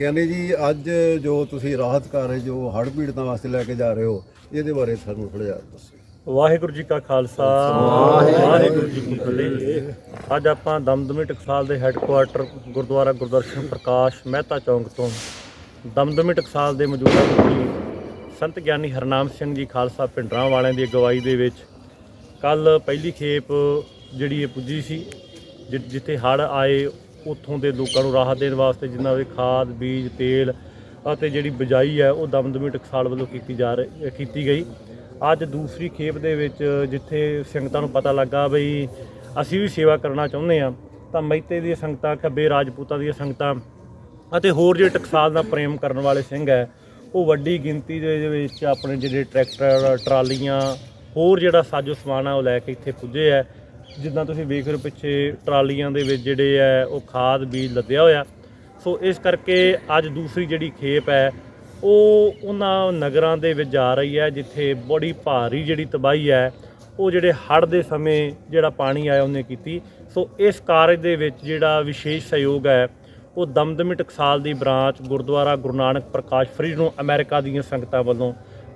ਕਹਿੰਦੇ ਜੀ ਅੱਜ ਜੋ ਤੁਸੀਂ ਰਾਹਤ ਕਾਰਜ ਜੋ ਹੜ੍ਹ ਪੀੜਤਾਂ ਵਾਸਤੇ ਲੈ ਕੇ ਜਾ ਰਹੇ ਹੋ ਇਹਦੇ ਬਾਰੇ ਸਾਨੂੰ ਥੋੜ੍ਹਾ ਜਿਹਾ ਦੱਸੋ। ਵਾਹਿਗੁਰੂ ਜੀ ਕਾ ਖਾਲਸਾ ਵਾਹਿਗੁਰੂ ਜੀ ਕੀ ਫਤਿਹ। ਅੱਜ ਆਪਾਂ ਦਮਦਮੀ ਟਕਸਾਲ ਦੇ ਹੈੱਡਕੁਆਟਰ ਗੁਰਦੁਆਰਾ ਗੁਰਦਰਸ਼ਨ ਪ੍ਰਕਾਸ਼ ਮਹਿਤਾ ਚੌਂਕ ਤੋਂ ਦਮਦਮੀ ਟਕਸਾਲ ਦੇ ਮੌਜੂਦਾ ਮੁਖੀ ਸੰਤ ਗਿਆਨੀ ਹਰਨਾਮ ਸਿੰਘ ਜੀ ਖਾਲਸਾ ਪਿੰਡਰਾਂ ਵਾਲਿਆਂ ਦੀ ਅਗਵਾਈ ਦੇ ਵਿੱਚ ਕੱਲ ਪਹਿਲੀ ਖੇਪ ਜਿਹੜੀ ਇਹ ਪੁੱਜੀ ਸੀ ਜਿ- ਜਿੱਥੇ ਹੜ੍ਹ ਆਏ ਉੱਥੋਂ ਦੇ ਲੋਕਾਂ ਨੂੰ ਰਾਹਤ ਦੇਣ ਵਾਸਤੇ ਜਿਨ੍ਹਾਂ ਦੇ ਖਾਦ, ਬੀਜ, ਤੇਲ ਅਤੇ ਜਿਹੜੀ ਬਿਜਾਈ ਹੈ, ਉਹ ਦਮਦਮੀ ਟਕਸਾਲ ਵੱਲੋਂ ਕੀਤੀ ਜਾ ਰਹੀ ਕੀਤੀ ਗਈ। ਅੱਜ ਦੂਸਰੀ ਖੇਪ ਦੇ ਵਿੱਚ ਜਿੱਥੇ ਸੰਗਤਾਂ ਨੂੰ ਪਤਾ ਲੱਗਾ ਬਈ ਅਸੀਂ ਵੀ ਸੇਵਾ ਕਰਨਾ ਚਾਹੁੰਦੇ ਆ ਤਾਂ ਮਹਿਤੇ ਦੀਆਂ ਸੰਗਤਾਂ, ਖੱਬੇ ਰਾਜਪੂਤਾਂ ਦੀਆਂ ਸੰਗਤਾਂ ਅਤੇ ਹੋਰ ਜਿਹੜੇ ਟਕਸਾਲ ਦਾ ਪ੍ਰੇਮ ਕਰਨ ਵਾਲੇ ਸਿੰਘ ਹੈ, ਉਹ ਵੱਡੀ ਗਿਣਤੀ ਦੇ ਵਿੱਚ ਆਪਣੇ ਜਿਹੜੇ ਟਰੈਕਟਰ, ਟਰਾਲੀਆਂ, ਹੋਰ ਜਿਹੜਾ ਸਾਜੋ ਸਮਾਨ ਆ, ਉਹ ਲੈ ਕੇ ਇੱਥੇ ਪੁੱਜੇ ਹੈ। ਜਿੱਦਾਂ ਤੁਸੀਂ ਵੇਖ ਰਹੇ ਹੋ ਪਿੱਛੇ ਟਰਾਲੀਆਂ ਦੇ ਵਿੱਚ ਜਿਹੜੇ ਹੈ ਉਹ ਖਾਦ ਬੀਜ ਲੱਦਿਆ ਹੋਇਆ। ਸੋ ਇਸ ਕਰਕੇ ਅੱਜ ਦੂਸਰੀ ਜਿਹੜੀ ਖੇਪ ਹੈ, ਉਹ ਉਹਨਾਂ ਨਗਰਾਂ ਦੇ ਵਿੱਚ ਜਾ ਰਹੀ ਹੈ, ਜਿੱਥੇ ਬੜੀ ਭਾਰੀ ਜਿਹੜੀ ਤਬਾਹੀ ਹੈ, ਉਹ ਜਿਹੜੇ ਹੜ੍ਹ ਦੇ ਸਮੇਂ ਜਿਹੜਾ ਪਾਣੀ ਆਇਆ, ਉਹਨੇ ਕੀਤੀ। ਸੋ ਇਸ ਕਾਰਜ ਦੇ ਵਿੱਚ ਜਿਹੜਾ ਵਿਸ਼ੇਸ਼ ਸਹਿਯੋਗ ਹੈ, ਉਹ ਦਮਦਮੀ ਟਕਸਾਲ ਦੀ ਬ੍ਰਾਂਚ ਗੁਰਦੁਆਰਾ ਗੁਰੂ ਨਾਨਕ ਪ੍ਰਕਾਸ਼ ਫਰੀਦ ਨੂੰ ਅਮਰੀਕਾ ਦੀਆਂ ਸੰਗਤਾਂ ਵੱਲੋਂ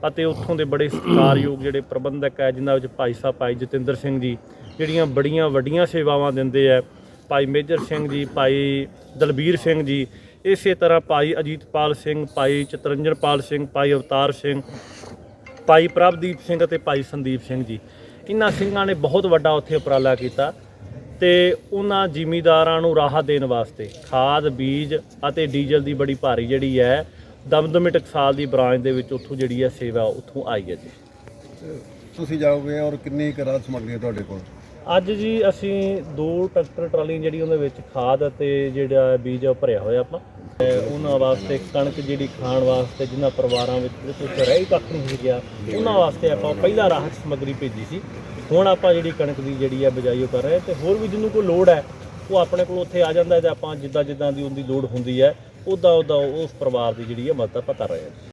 ਅਤੇ ਉੱਥੋਂ ਦੇ ਬੜੇ ਸਤਿਕਾਰਯੋਗ ਜਿਹੜੇ ਪ੍ਰਬੰਧਕ ਹੈ, ਜਿਨ੍ਹਾਂ ਵਿੱਚ ਭਾਈ ਸਾਹਿਬ, ਭਾਈ ਜਤਿੰਦਰ ਸਿੰਘ ਜੀ, ਜਿਹੜੀਆਂ ਬੜੀਆਂ ਵੱਡੀਆਂ ਸੇਵਾਵਾਂ ਦਿੰਦੇ ਹੈ, ਭਾਈ ਮੇਜਰ ਸਿੰਘ ਜੀ, ਭਾਈ ਦਲਬੀਰ ਸਿੰਘ ਜੀ, ਇਸੇ ਤਰ੍ਹਾਂ ਭਾਈ ਅਜੀਤਪਾਲ ਸਿੰਘ, ਭਾਈ ਚਤਰੰਜਨਪਾਲ ਸਿੰਘ, ਭਾਈ ਅਵਤਾਰ ਸਿੰਘ, ਭਾਈ ਪ੍ਰਭਦੀਪ ਸਿੰਘ ਅਤੇ ਭਾਈ ਸੰਦੀਪ ਸਿੰਘ ਜੀ। ਇਹਨਾਂ ਸਿੰਘਾਂ ਨੇ ਬਹੁਤ ਵੱਡਾ ਉੱਥੇ ਉਪਰਾਲਾ ਕੀਤਾ ਤੇ ਉਹਨਾਂ ਜ਼ਿਮੀਦਾਰਾਂ ਨੂੰ ਰਾਹਤ ਦੇਣ ਵਾਸਤੇ ਖਾਦ, ਬੀਜ ਅਤੇ ਡੀਜ਼ਲ ਦੀ ਬੜੀ ਭਾਰੀ ਜਿਹੜੀ ਹੈ ਦਮਦਮੀ ਟਕਸਾਲ ਦੀ ਬ੍ਰਾਂਚ ਦੇ ਵਿੱਚ ਉੱਥੋਂ ਜਿਹੜੀ ਹੈ ਸੇਵਾ ਉੱਥੋਂ ਆਈ ਹੈ ਜੀ। ਤੁਸੀਂ ਜਾਓਗੇ ਔਰ ਕਿੰਨੀ ਕੁ ਰਾਹਤ ਸਮੱਗਰੀ ਹੈ ਤੁਹਾਡੇ ਕੋਲ? ਅੱਜ ਜੀ ਅਸੀਂ ਦੋ ਟਰੈਕਟਰ ਟਰਾਲੀਆਂ ਜਿਹੜੀ ਉਹਦੇ ਵਿੱਚ ਖਾਦ ਅਤੇ ਜਿਹੜਾ ਬੀਜ ਆ ਉਹ ਭਰਿਆ ਹੋਇਆ ਆਪਾਂ। ਤੇ ਉਹਨਾਂ ਵਾਸਤੇ ਕਣਕ ਜਿਹੜੀ ਖਾਣ ਵਾਸਤੇ ਜਿਨ੍ਹਾਂ ਪਰਿਵਾਰਾਂ ਵਿੱਚ ਕੁਝ ਰਹਿ ਕੱਖ ਨਹੀਂ ਸੀ ਗਿਆ ਉਹਨਾਂ ਵਾਸਤੇ ਆਪਾਂ ਪਹਿਲਾਂ ਰਾਹਤ ਸਮੱਗਰੀ ਭੇਜੀ ਸੀ। ਹੁਣ ਆਪਾਂ ਜਿਹੜੀ ਕਣਕ ਦੀ ਜਿਹੜੀ ਹੈ ਬਿਜਾਈ ਉਹ ਕਰ ਰਹੇ ਤੇ ਹੋਰ ਵੀ ਜਿਹਨੂੰ ਕੋਈ ਲੋੜ ਹੈ ਉਹ ਆਪਣੇ ਕੋਲ ਉੱਥੇ ਆ ਜਾਂਦਾ ਹੈ ਤੇ ਆਪਾਂ ਜਿੱਦਾਂ ਜਿੱਦਾਂ ਦੀ ਉਹਦੀ ਲੋੜ ਹੁੰਦੀ ਹੈ ਉਦਾਂ ਉਦਾਂ ਉਸ ਪਰਿਵਾਰ ਦੀ ਜਿਹੜੀ ਹੈ ਮਦਦ ਆਪਾਂ ਕਰ ਰਹੇ ਹਾਂ